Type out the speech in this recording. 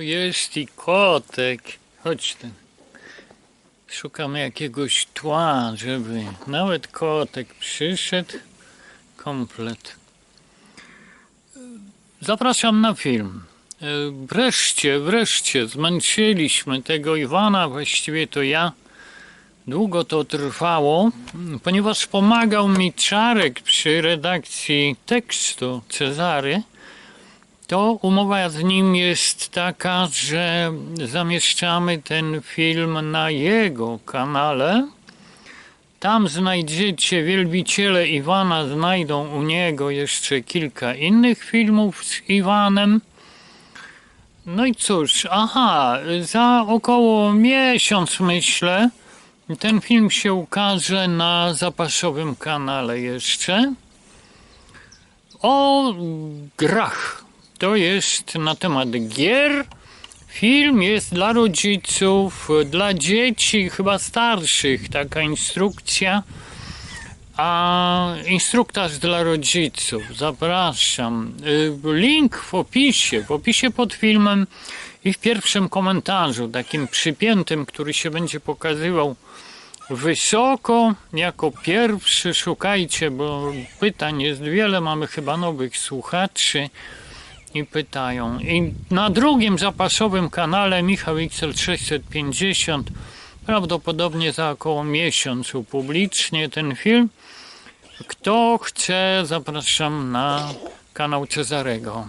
jest i kotek. Chodź ten. Szukamy jakiegoś tła, żeby nawet kotek przyszedł. Komplet. Zapraszam na film. E, Wreszcie, wreszcie zmęczyliśmy tego Iwana, właściwie to ja. Długo to trwało, ponieważ pomagał mi Czarek przy redakcji tekstu Cezary. To umowa z nim jest taka, że zamieszczamy ten film na jego kanale. Tam znajdziecie wielbiciele Iwana, znajdą u niego jeszcze kilka innych filmów z Iwanem. No i cóż, aha, za około miesiąc myślę, ten film się ukaże na zapasowym kanale jeszcze. O grach. To jest na temat gier. Film jest dla rodziców, dla dzieci, chyba starszych, taka instrukcja. A instruktaż dla rodziców, zapraszam. Y, Link w opisie, w opisie pod filmem i w pierwszym komentarzu, takim przypiętym, który się będzie pokazywał wysoko. Jako pierwszy szukajcie, bo pytań jest wiele, mamy chyba nowych słuchaczy i pytają. I na drugim zapasowym kanale Michał XL 650 prawdopodobnie za około miesiąc upublicznie ten film. Kto chce, zapraszam na kanał Cezarego.